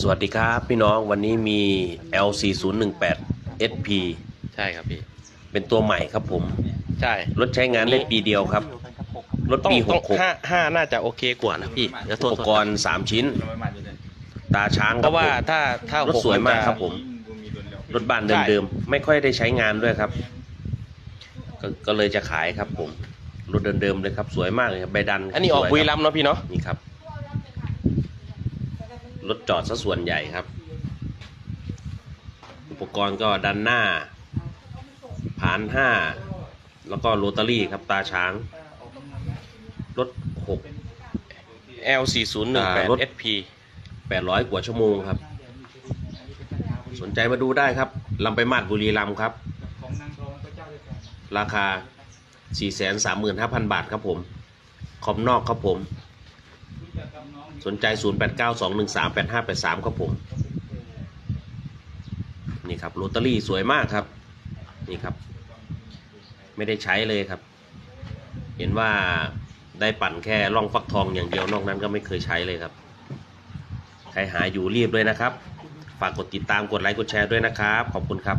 สวัสดีครับพี่น้องวันนี้มี L4018 SP ใช่ครับพี่ เป็นตัวใหม่ครับผม ใช่รถใช้งานได้ปีเดียวครับ รถต้องปีต้องห้า66ห้าน่าจะโอเคกว่านะพี่เดี๋ยวโทอุษปกรณ์3ชิ้น ตาช้างเพครับราะว่าผมถ้าถ้ารถสวยมากครับผม รถบ้านเดิมๆไม่ค่อยได้ใช้งานด้วยครับ ก็ก็เลยจะขายครับผมรถเดิมๆเลยครับ สวยมากเลยครับใบดัน อันนี้ออกสวยบุรีครัมย์เนาะพี่เนาะนี่ครับ รถจอดซะส่วนใหญ่ครับ อุปกรณ์ก็ดันหน้า ผานห้า แล้วก็โรตารี่ครับตาช้าง รถหก L 4 0 1อ่ารถ8 SP แปดร้อยกว่าชั่วโมงครับ สนใจมาดูได้ครับลำไปมาดบุรีรัมย์ครับ ราคา 435,000 บาทครับผม คอมนอกครับผม สนใจ 0892138583 ครับผม นี่ครับโรตารี่สวยมากครับ นี่ครับ ไม่ได้ใช้เลยครับ เห็นว่าได้ปั่นแค่ร่องฟักทองอย่างเดียวนอกนั้นก็ไม่เคยใช้เลยครับ ใครหาอยู่รีบเลยนะครับ ฝากกดติดตามกดไลค์กดแชร์ด้วยนะครับ ขอบคุณครับ